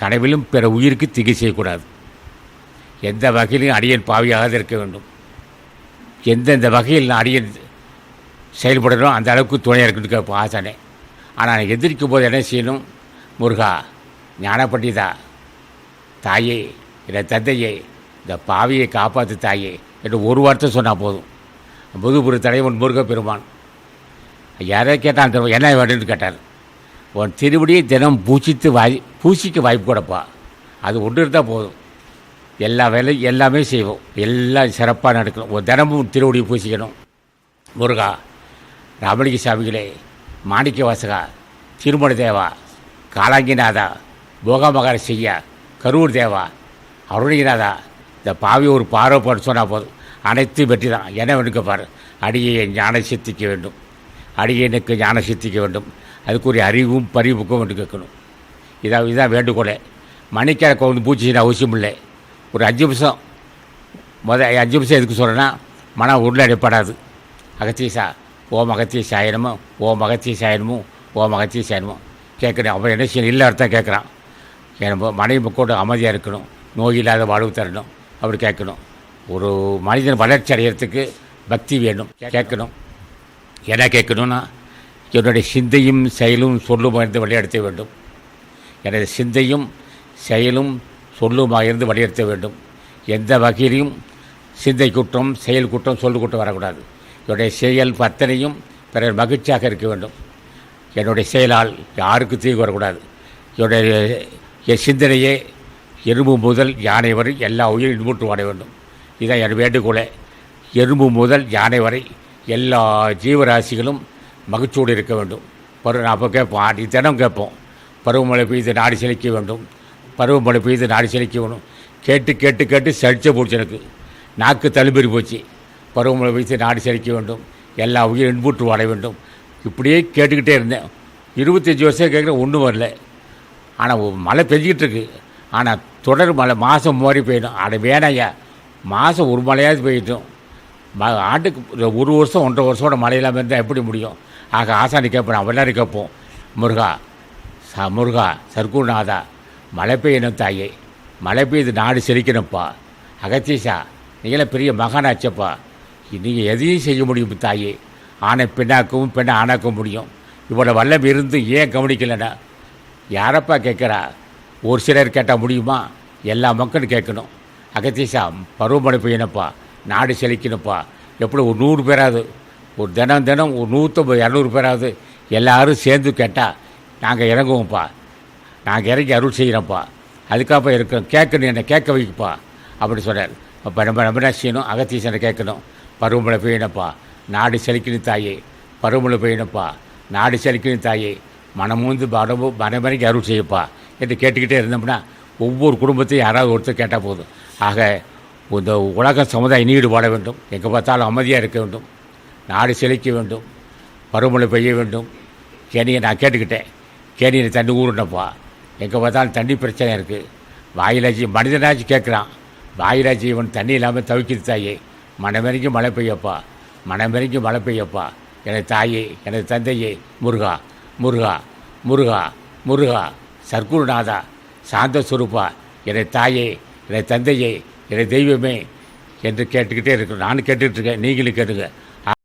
கனவிலும் பிற உயிருக்கு திகை செய்யக்கூடாது எந்த வகையிலும் அடியன் பாவியாக இருக்க வேண்டும். எந்தெந்த வகையில் நான் அடியன் செயல்படணும் அந்த அளவுக்கு துணையாக இருக்குன்னு கேட்போம் ஆசானே. ஆனால் எதிர்க்கும் போது என்ன செய்யணும்? முருகா ஞான பண்டிதா தாயே இந்த தந்தையே இந்த பாவியை காப்பாற்று தாயே என்று ஒரு வார்த்தை சொன்னால் போதும். முதுபுறு தலைவன் முருக பெருமான் யாரோ கேட்டான் அந்த என்ன வேணும்னு கேட்டார். உன் திருவடியை தினம் பூசித்து வாய் பூசிக்க வாய்ப்பு கொடுப்பா. அது ஒன்று இருந்தால் போதும். எல்லா வேலையும் எல்லாமே செய்வோம். எல்லாம் சிறப்பாக நடக்கணும். ஒரு தினமும் திருவடியை பூசிக்கணும். முருகா ராமலிங்க சாமிகளே மாணிக்க வாசகா திருமண தேவா காலாங்கிநாதா போகாமகார செய்யா கரூர் தேவா அருணிநாதா இந்த பாவி ஒரு பார்வைப்பாடு சொன்னால் போதும். அனைத்தும் வெற்றி தான் என்ன வேணுங்க பாரு. அடியை ஞான சித்திக்க வேண்டும். அடியனுக்கு ஞான சித்திக்க வேண்டும். அதுக்குரிய அறிவும் பறிவுக்கும் வந்து கேட்கணும். இதான் இதுதான் வேண்டுகோளே. மணிக்கணக்கை வந்து பூச்சின்னு அவசியம் இல்லை ஒரு அஞ்சு நிமிஷம். முத அஞ்சு நிமிஷம் எதுக்கு சொல்கிறேன்னா மனம் உள்ளடைப்படாது அகத்தியசா ஓம் அகத்திய சாயனமும் ஓம் அகத்திய சாயனமும் ஓம் அகத்திய சாயனமும் கேட்குறேன். அவன் என்ன செய்யணும்? இல்லை அர்த்தம் கேட்குறான் என் மனைவி மக்களோட அமைதியாக இருக்கணும். நோய் இல்லாத வாழ்வு தரணும். அப்படி கேட்கணும். ஒரு மனிதன் வளர்ச்சி அடைகிறதுக்கு பக்தி வேணும். கேட்கணும். என்ன கேட்கணும்னா என்னுடைய சிந்தையும் செயலும் சொல்லுமாயிருந்து வழிநடத்த வேண்டும். எனது சிந்தையும் செயலும் சொல்லுமாயிருந்து வழிநடத்த வேண்டும். எந்த வகையிலையும் சிந்தை குற்றம் செயல் குற்றம் சொல்லு குற்றம் வரக்கூடாது. என்னுடைய செயல் பத்தனையும் பிறர் மகிழ்ச்சியாக இருக்க வேண்டும். என்னுடைய செயலால் யாருக்கு தீங்கு வரக்கூடாது. என்னுடைய என் சிந்தனையே எறும்பு முதல் யானை வரை எல்லா உயிரும் இன்புற்று வாட வேண்டும். இதான் என் வேண்டுகோளை. எறும்பு முதல் யானை வரை எல்லா ஜீவராசிகளும் மகிழ்ச்சியோடு இருக்க வேண்டும். பருவ நான் அப்போ கேட்போம். ஆடி தினம் கேட்போம். பருவமழை பெய்து நாடி செழிக்க வேண்டும். பருவமழை பெய்து நாடு செழிக்க வேண்டும். கேட்டு கேட்டு கேட்டு சளிச்ச போச்சு எனக்கு. நாக்கு தழும்பெறி போச்சு. பருவமழை பெய்து நாடி செழிக்க வேண்டும். எல்லா உயிர் இன்புற்று வாழ வேண்டும். இப்படியே கேட்டுக்கிட்டே இருந்தேன். இருபத்தஞ்சி வருஷம் கேட்குறேன் ஒன்றும் வரல. ஆனால் மழை பெஞ்சிக்கிட்டு இருக்கு. ஆனால் தொடர் மழை மாதம் மாதிரி பெய்யணும் அட வேணாயா மாதம் ஒரு மழையாவது பெய்யட்டும். ம ஆண்டுக்கு ஒரு- ஒரு வருஷம் ஒன்றரை வருஷோட மழை இல்லாமல் இருந்தால் எப்படி முடியும்? ஆக ஆசானி கேட்போம் நான் கேட்போம். முருகா ச முருகா சர்க்குநாதா மழை பெய்யணும் தாயே. மழை பெய்து நாடு செழிக்கணும்ப்பா. அகத்தீஷா நீங்களாம் பெரிய மகானாச்சப்பா. நீங்கள் எதையும் செய்ய முடியும் தாயே. ஆணை பெண்ணாக்கவும் பெண்ணை ஆணாக்கவும் முடியும். இவ்வளோ வல்லம் இருந்து ஏன் கவனிக்கலைன்னா யாரப்பா கேட்குறா? ஒரு சிலர் கேட்டால் முடியுமா? எல்லா மக்களும் கேட்கணும். அகத்தீஷா பருவமழை பெய்யணுப்பா நாடு செழிக்கணுப்பா எப்படி ஒரு நூறு பேராது ஒரு தினம் தினம் ஒரு நூற்றம்பது இரநூறு பேராவது எல்லோரும் சேர்ந்து கேட்டால் நாங்கள் இறங்குவோம்ப்பா. நாங்கள் இறங்கி அருள் செய்கிறோம்ப்பா அதுக்காக இருக்கிறோம் கேட்கணும் என்னை கேட்க வைக்கப்பா அப்படி சொன்னார் அப்போ நம்ம நம்ம என்ன செய்யணும் அகத்தீசனை கேட்கணும். பருவமழை பெய்யணப்பா நாடு செழிக்கணும் தாயே. பருவமழை பெய்யணப்பா நாடு செழிக்கணும் தாயே. மனமுந்து மனமும் மனமறைக்கு அருள் செய்யப்பா என்று கேட்டுக்கிட்டே இருந்தோம்னா ஒவ்வொரு குடும்பத்தையும் யாராவது ஒருத்தர் கேட்டால் போதும். ஆக இந்த உலக சமுதாயம் நீடு வாழ வேண்டும். எங்கே பார்த்தாலும் அமைதியாக இருக்க வேண்டும். நாடு செழிக்க வேண்டும் பருவமழை பெய்ய வேண்டும். கேணியை நான் கேட்டுக்கிட்டேன். கேணியில் தண்ணி ஊறணும்ப்பா எங்கே பார்த்தாலும் தண்ணி பிரச்சனை இருக்குது வாயிலாச்சி மனிதனாச்சு கேட்குறான். வாயிலாச்சி இவன் தண்ணி இல்லாமல் தவிக்கிது தாயே. மனமெறிக்கும் மழை பெய்யப்பா. மனமெறிக்கும் மழை பெய்யப்பா. எனது தாயே எனது தந்தையே முருகா முருகா முருகா முருகா சர்க்குருநாதா சாந்த சுரூப்பா எனது தாயே எனது தந்தையே எனது தெய்வமே என்று கேட்டுக்கிட்டே இருக்கணும் நானும் கேட்டுக்கிட்டு இருக்கேன். நீங்களும் கேட்டுங்க.